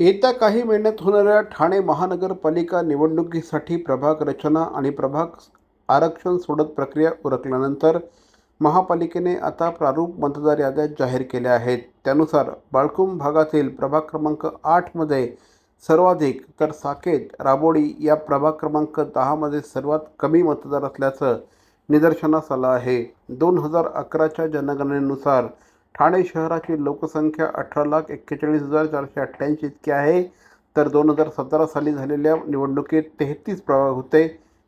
येत्या काही महिन्यात होणाऱ्या ठाणे महानगरपालिका निवडणुकीसाठी प्रभाग रचना आणि प्रभाग आरक्षण सोडत प्रक्रिया उरकल्यानंतर महापालिकेने आता प्रारूप मतदार याद्या जाहीर केल्या आहेत. त्यानुसार बाळकुम भागातील प्रभाग क्रमांक आठमध्ये सर्वाधिक तर साकेत राबोडी या प्रभाग क्रमांक दहामध्ये सर्वात कमी मतदार असल्याचं निदर्शनास आलं आहे. दोन हजार अकराच्या जनगणनेनुसार ठाणे शहराची लोकसंख्या अठरा लाख एक्केचाळीस हजार चारशे अठ्ठ्याऐंशी इतकी आहे. तर दोन हजार सतरा साली झालेल्या निवडणुकीत तेहतीस प्रभाग होते.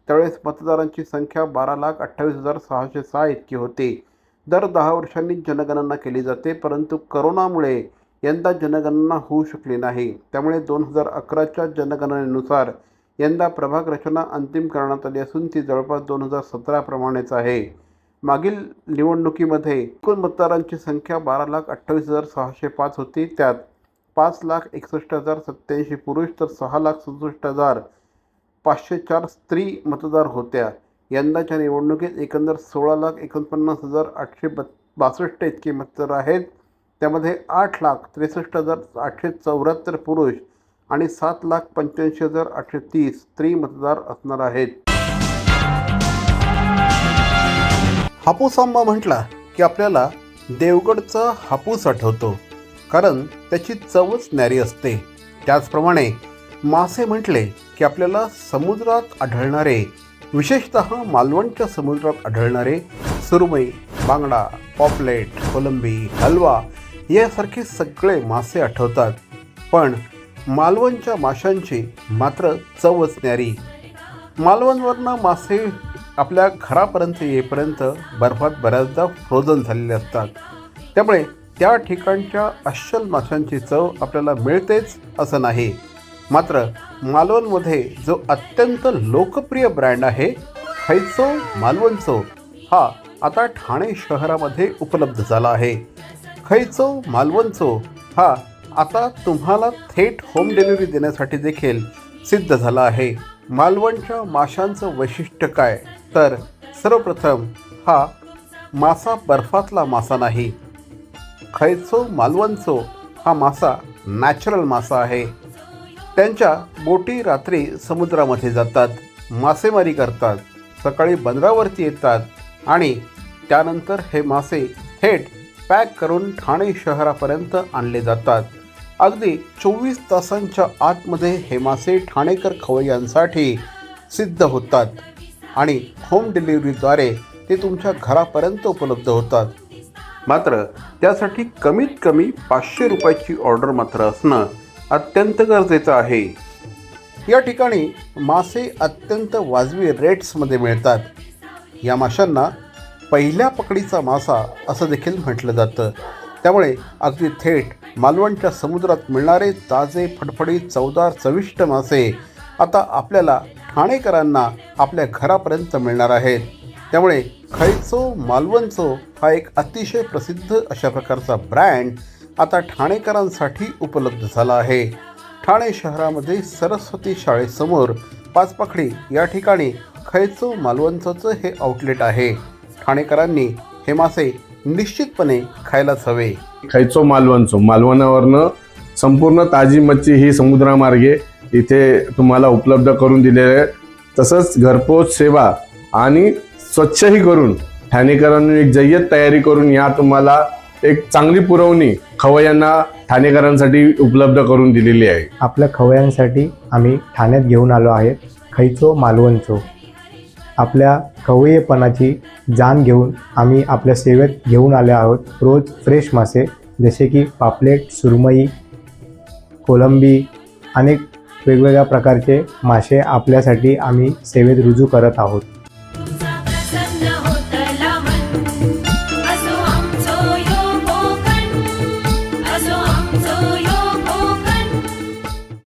त्यावेळेस मतदारांची संख्या बारा लाख अठ्ठावीस हजार सहाशे सहा इतकी होती. दर दहा वर्षांनी जनगणना केली जाते परंतु करोनामुळे यंदा जनगणना होऊ शकली नाही. त्यामुळे दोन हजार अकराच्या जनगणनेनुसार यंदा प्रभाग रचना अंतिम करण्यात आली असून ती जवळपास दोन हजार सतराप्रमाणेच आहे. मागील निवडणुकीमध्ये एकूण मतदारांची संख्या बारा लाख अठ्ठावीस हजार सहाशे पाच होती. त्यात पाच लाख एकसष्ट हजार सत्त्याऐंशी पुरुष तर सहा लाख सदुसष्ट हजार पाचशे चार स्त्री मतदार होत्या. यंदाच्या निवडणुकीत एकंदर सोळा लाख एकोणपन्नास हजार आठशे ब बासष्ट इतके मतदार आहेत. त्यामध्ये आठ लाख त्रेसष्ट हजार आठशे चौऱ्याहत्तर पुरुष आणि सात लाख पंच्याऐंशी हजार आठशे तीस स्त्री मतदार असणार आहेत. हापूस आंबा म्हटला की आपल्याला देवगडचा हापूस आठवतो. कारण त्याची चवच न्यारी असते. त्याचप्रमाणे मासे म्हटले की आपल्याला समुद्रात आढळणारे विशेषत मालवणच्या समुद्रात आढळणारे सुरमई बांगडा पॉपलेट कोलंबी हलवा यासारखे सगळे मासे आठवतात. पण मालवणच्या माशांची मात्र चवच न्यारी. मालवणवरनं मासे आपल्या घरापर्यंत येईपर्यंत बर्फात बऱ्याचदा फ्रोझन झालेले असतात. त्यामुळे त्या ठिकाणच्या अस्सल माशांची चव आपल्याला मिळतेच असं नाही. मात्र मालवणमध्ये जो अत्यंत लोकप्रिय ब्रँड आहे खैचो मालवणचो हा आता ठाणे शहरामध्ये उपलब्ध झाला आहे. खैचो मालवणचो हा आता तुम्हाला थेट होम डिलिव्हरी देण्यासाठी देखील सिद्ध झाला आहे. मालवणच्या माशांचं वैशिष्ट्य काय? तर सर्वप्रथम हा मासा बर्फातला मासा नाही. खैचो मालवणचो हा मासा नॅचरल मासा आहे. त्यांच्या बोटी रात्री समुद्रामध्ये जातात मासेमारी करतात सकाळी बंदरावरती येतात आणि त्यानंतर हे मासे थेट पॅक करून ठाणे शहरापर्यंत आणले जातात. अगदी चोवीस तासांच्या आतमध्ये हे मासे ठाणेकर खवय्यांसाठी सिद्ध होतात. आणि होम डिलिव्हरीद्वारे ते तुमच्या घरापर्यंत उपलब्ध होतात. मात्र त्यासाठी कमीत कमी पाचशे रुपयाची ऑर्डर मात्र असणं अत्यंत गरजेचं आहे. या ठिकाणी मासे अत्यंत वाजवी रेट्समध्ये मिळतात. या माशांना पहिल्या पकडीचा मासा असं देखील म्हटलं जातं. त्यामुळे अगदी थेट मालवणच्या समुद्रात मिळणारे ताजे फडफडीत चवदार चविष्ट मासे आता आपल्याला ठाणेकरांना आपल्या घरापर्यंत मिळणार आहेत. त्यामुळे खैचो मालवणचो हा एक अतिशय प्रसिद्ध अशा प्रकारचा ब्रँड आता ठाणेकरांसाठी उपलब्ध झाला आहे. ठाणे शहरामध्ये सरस्वती शाळेसमोर पाचपाखडी या ठिकाणी खैचो मालवणचोचं हे आउटलेट आहे. ठाणेकरांनी हे मासे निश्चितपणे खायलाच हवे. खैचो मालवणचो. मालवणावरनं संपूर्ण ताजी मच्छी ही समुद्रामार्गे इथे तुम्हाला उपलब्ध करून दिलेले आहे तसंच घरपोच सेवा आणि स्वच्छही करून ठाणेकरांनी एक जय्यत तयारी करून या तुम्हाला एक चांगली पुरवणी खवय्यांना ठाणेकरांसाठी उपलब्ध करून दिलेली आहे. आपल्या खवयांसाठी आम्ही ठाण्यात घेऊन आलो आहे खैचो मालवणचो. आपल्या खवय्येपणाची जाण घेऊन आम्ही आपल्या सेवेत घेऊन आले आहोत. रोज फ्रेश मासे जसे की पापलेट सुरमई कोलंबी अनेक वेगवेगळ्या प्रकारचे मासे आपल्यासाठी आम्ही सेवेत रुजू करत आहोत.